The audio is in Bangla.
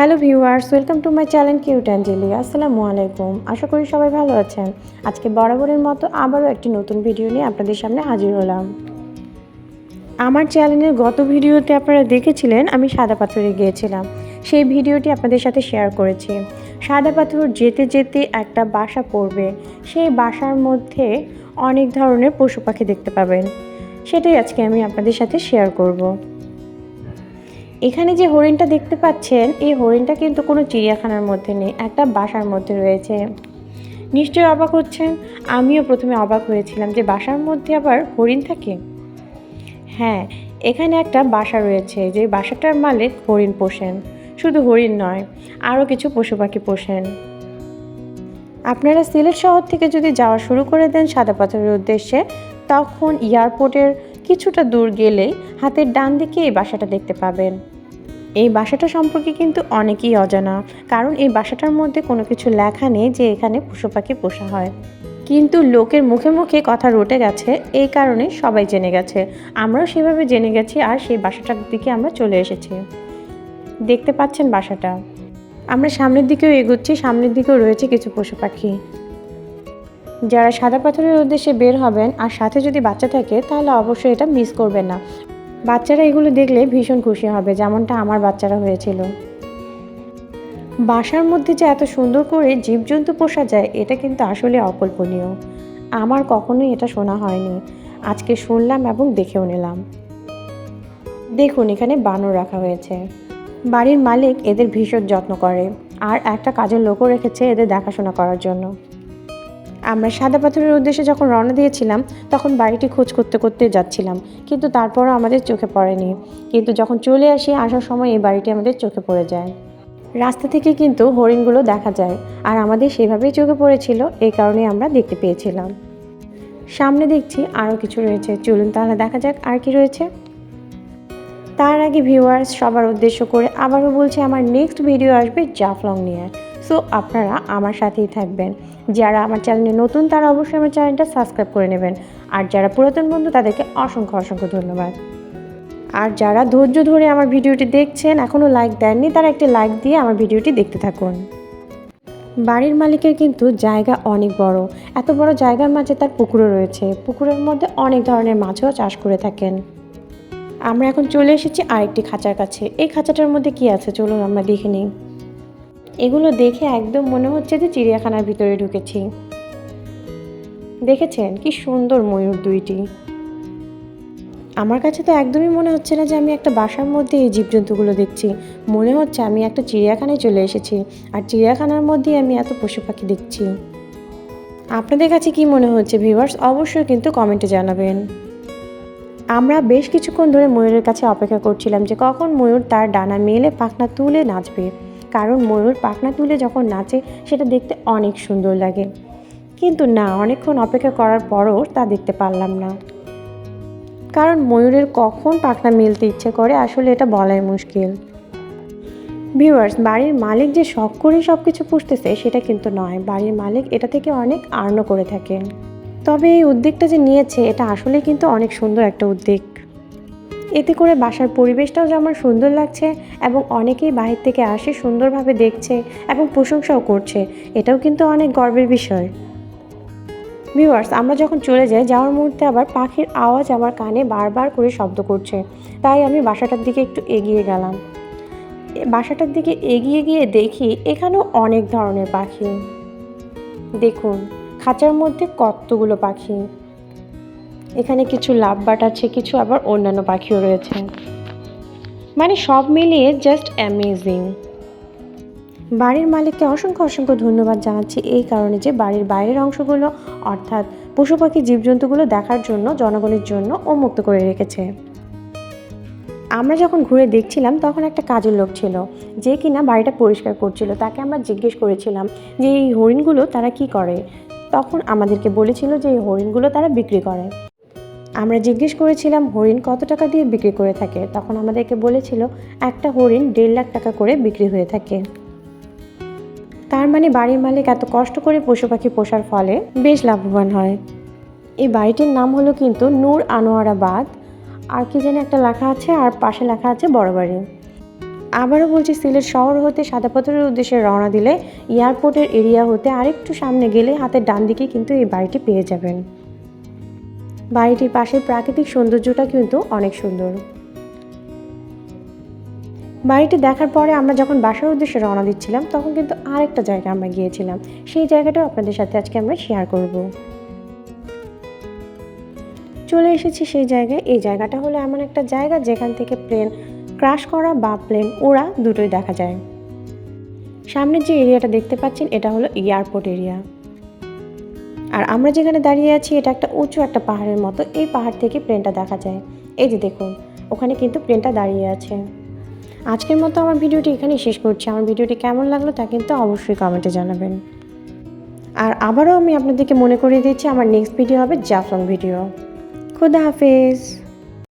Hello viewers, welcome to my channel cute Angeli. আসসালামু আলাইকুম। আশা করি সবাই ভালো আছেন। আজকে বরাবরের মতো আবারও একটি নতুন ভিডিও নিয়ে আপনাদের সামনে হাজির হলাম। আমার চ্যানেলের গত ভিডিওতে আপনারা দেখেছিলেন, আমি সাদা পাথরে গিয়েছিলাম। সেই ভিডিওটি আপনাদের সাথে শেয়ার করেছি। সাদা পাথর যেতে যেতে একটা বাসা পড়বে। সেই বাসার মধ্যে অনেক ধরনের পশু পাখি দেখতে পাবেন। সেটাই আজকে আমি আপনাদের সাথে শেয়ার করব। এখানে যে হরিণটা দেখতে পাচ্ছেন, এই হরিণটা কিন্তু কোনো চিড়িয়াখানার মধ্যে নেই, একটা বাসার মধ্যে রয়েছে। নিশ্চয়ই অবাক হচ্ছেন? আমিও প্রথমে অবাক হয়েছিলাম যে বাসার মধ্যে আবার হরিণ থাকে হ্যাঁ এখানে একটা বাসা রয়েছে, যে বাসাটার মালিক হরিণ পোষেন। শুধু হরিণ নয়, আরও কিছু পশু পাখি পোষেন। আপনারা সিলেট শহর থেকে যদি যাওয়া শুরু করে দেন সাদা পাথরের উদ্দেশ্যে, তখন এয়ারপোর্টের কিছুটা দূর গেলেই হাতের ডান দিকে এই বাসাটা দেখতে পাবেন। এই বাসাটা সম্পর্কে কিন্তু অনেকেই অজানা, কারণ এই বাসাটার মধ্যে কোনো কিছু লেখা নেই যে এখানে পশু পাখি পোষা হয়। কিন্তু লোকের মুখে মুখে কথা রটে গেছে, এই কারণে সবাই জেনে গেছে। আমরাও সেভাবে জেনে গেছি আর সেই বাসাটার দিকে আমরা চলে এসেছি। দেখতে পাচ্ছেন বাসাটা। আমরা সামনের দিকেও এগোচ্ছি, সামনের দিকেও রয়েছে কিছু পশু পাখি। যারা সাদা পাথরের উদ্দেশ্যে বের হবেন আর সাথে যদি বাচ্চা থাকে, তাহলে অবশ্যই এটা মিস করবেন না। বাচ্চারা এগুলো দেখলে ভীষণ খুশি হবে, যেমনটা আমার বাচ্চারা হয়েছিল। বাসার মধ্যে যে এত সুন্দর করে জীবজন্তু পোষা যায়, এটা কিন্তু আসলে অকল্পনীয়। আমার কখনোই এটা শোনা হয়নি। আজকে শুনলাম এবং দেখেও নিলাম। দেখুন, এখানে বানর রাখা হয়েছে। বাড়ির মালিক এদের ভীষণ যত্ন করে, আর একটা কাজের লোকও রেখেছে এদের দেখাশোনা করার জন্য। আমরা সাদা পাথরের উদ্দেশ্যে যখন রওনা দিয়েছিলাম, তখন বাড়িটি খোঁজ করতে করতে যাচ্ছিলাম। কিন্তু তারপরও আমাদের চোখে পড়েনি। কিন্তু যখন চলে আসি, আসার সময় এই বাড়িটি আমাদের চোখে পড়ে যায়। রাস্তা থেকে কিন্তু হরিণগুলো দেখা যায়, আর আমাদের সেভাবেই চোখে পড়েছিল, এই কারণে আমরা দেখতে পেয়েছিলাম। সামনে দেখছি আরও কিছু রয়েছে। চলুন তাহলে দেখা যাক আর কি রয়েছে। তার আগে ভিউয়ার্স সবার উদ্দেশ্য করে আবারও বলছি, আমার নেক্সট ভিডিও আসবে জাফলং নিয়ে। সো আপনারা আমার সাথেই থাকবেন। যারা আমার চ্যানেলে নতুন, তারা অবশ্যই আমার চ্যানেলটা সাবস্ক্রাইব করে নেবেন। আর যারা পুরাতন বন্ধু, তাদেরকে অসংখ্য অসংখ্য ধন্যবাদ। আর যারা ধৈর্য ধরে আমার ভিডিওটি দেখছেন এখনও লাইক দেননি, তারা একটি লাইক দিয়ে আমার ভিডিওটি দেখতে থাকুন। বাড়ির মালিকের কিন্তু জায়গা অনেক বড়। এত বড় জায়গার মাঝে তার পুকুরও রয়েছে। পুকুরের মধ্যে অনেক ধরনের মাছও চাষ করে থাকেন। আমরা এখন চলে এসেছি আরেকটি খাঁচার কাছে। এই খাঁচাটার মধ্যে কি আছে? চলুন আমরা দেখে নিই। এগুলো দেখে একদম মনে হচ্ছে যে চিড়িয়াখানার ভিতরে ঢুকেছি। দেখেছেন? কি সুন্দর ময়ূর দুইটি। আমার কাছে তো একদমই মনে হচ্ছে না যে আমি একটা বাসার মধ্যে এই জীবজন্তুগুলো দেখছি। মনে হচ্ছে আমি একটা চিড়িয়াখানায় চলে এসেছি, আর চিড়িয়াখানার মধ্যেই আমি এত পশু পাখি দেখছি। আপনাদের কাছে কি মনে হচ্ছে ভিউয়ার্স? অবশ্যই কিন্তু কমেন্টে জানাবেন। আমরা বেশ কিছুক্ষণ ধরে ময়ূরের কাছে অপেক্ষা করছিলাম যে কখন ময়ূর তার ডানা মেলে পাখনা তুলে নাচবে। কারণ ময়ূর পাখনা তুলে যখন নাচে, সেটা দেখতে অনেক সুন্দর লাগে। কিন্তু না, অনেকক্ষণ অপেক্ষা করার পরও তা দেখতে পারলাম না। কারণ ময়ূরের কখন পাখনা মেলতে ইচ্ছে করে, আসলে এটা বলাই মুশকিল। ভিউয়ার্স, বাড়ির মালিক যে শখ করে সব কিছু পুষতেছে, সেটা কিন্তু নয়। বাড়ির মালিক এটা থেকে অনেক আর্ন করে থাকেন তবে এই উদ্যোগটা যে নিয়েছে, এটা আসলে কিন্তু অনেক সুন্দর একটা উদ্যোগ। এতে করে বাসার পরিবেশটাও যেমন সুন্দর লাগছে এবং অনেকেই বাহির থেকে আসে সুন্দরভাবে দেখছে এবং প্রশংসাও করছে, এটাও কিন্তু অনেক গর্বের বিষয়। ভিউয়ার্স আমরা যখন চলে যাই, যাওয়ার মুহূর্তে আবার পাখির আওয়াজ আমার কানে বারবার করে শব্দ করছে। তাই আমি বাসাটার দিকে একটু এগিয়ে গেলাম। বাসাটার দিকে এগিয়ে গিয়ে দেখি এখানেও অনেক ধরনের পাখি। দেখুন, খাঁচার মধ্যে কতগুলো পাখি। এখানে কিছু লাভবাট আছে, কিছু আবার অন্যান্য পাখিও রয়েছে। মানে সব মিলিয়ে জাস্ট অ্যামেজিং বাড়ির মালিককে অসংখ্য অসংখ্য ধন্যবাদ জানাচ্ছি এই কারণে যে বাড়ির বাইরের অংশগুলো, অর্থাৎ পশু পাখি, জীবজন্তুগুলো দেখার জন্য, জনগণের জন্য উন্মুক্ত করে রেখেছে। আমরা যখন ঘুরে দেখছিলাম, তখন একটা কাজের লোক ছিল, যে কিনা বাড়িটা পরিষ্কার করছিল। তাকে আমরা জিজ্ঞেস করেছিলাম যে এই হরিণগুলো তারা কি করে? তখন আমাদেরকে বলেছিল যে এই হরিণগুলো তারা বিক্রি করে। আমরা জিজ্ঞেস করেছিলাম, হরিণ কত টাকা দিয়ে বিক্রি করে থাকে? তখন আমাদেরকে বলেছিল, একটা হরিণ দেড় লাখ টাকা করে বিক্রি হয়ে থাকে। তার মানে বাড়ির মালিক এত কষ্ট করে পশু পাখি পোষার ফলে বেশ লাভবান হয়। এই বাড়িটির নাম হলো কিন্তু নূর আনোয়ারাবাদ। আর কি যেন একটা লেখা আছে, আর পাশে লেখা আছে বড় বাড়ি। আবারও বলছি, সিলেট শহর হতে সাদা পাথরের উদ্দেশ্যে রওনা দিলে এয়ারপোর্টের এরিয়া হতে আরেকটু সামনে গেলে হাতের ডান দিকে কিন্তু এই বাড়িটি পেয়ে যাবেন। বাড়িটির পাশের প্রাকৃতিক সৌন্দর্যটা কিন্তু অনেক সুন্দর। বাড়িটি দেখার পরে আমরা যখন বাসার উদ্দেশ্যে রওনা দিচ্ছিলাম, তখন কিন্তু আরেকটা জায়গা আমরা গিয়েছিলাম। সেই জায়গাটাও আপনাদের সাথে আজকে আমরা শেয়ার করব। চলে এসেছি সেই জায়গায়। এই জায়গাটা হলো এমন একটা জায়গা যেখান থেকে প্লেন ক্রাশ করা বা প্লেন ওড়া দুটোই দেখা যায়। সামনের যে এরিয়াটা দেখতে পাচ্ছেন, এটা হলো এয়ারপোর্ট এরিয়া আর আমরা যেখানে দাঁড়িয়ে আছি, এটা একটা উঁচু একটা পাহাড়ের মতো। এই পাহাড় থেকে প্লেনটা দেখা যায়। এই যে দেখুন, ওখানে কিন্তু প্লেনটা দাঁড়িয়ে আছে। আজকের মতো আমার ভিডিওটি এখানেই শেষ করছি। আমার ভিডিওটি কেমন লাগল তা কিন্তু অবশ্যই কমেন্টে জানাবেন। আর আবারও আমি আপনাদেরকে মনে করিয়ে দিচ্ছি, আমার নেক্সট ভিডিও হবে জাফলং ভিডিও খুদা হাফেজ।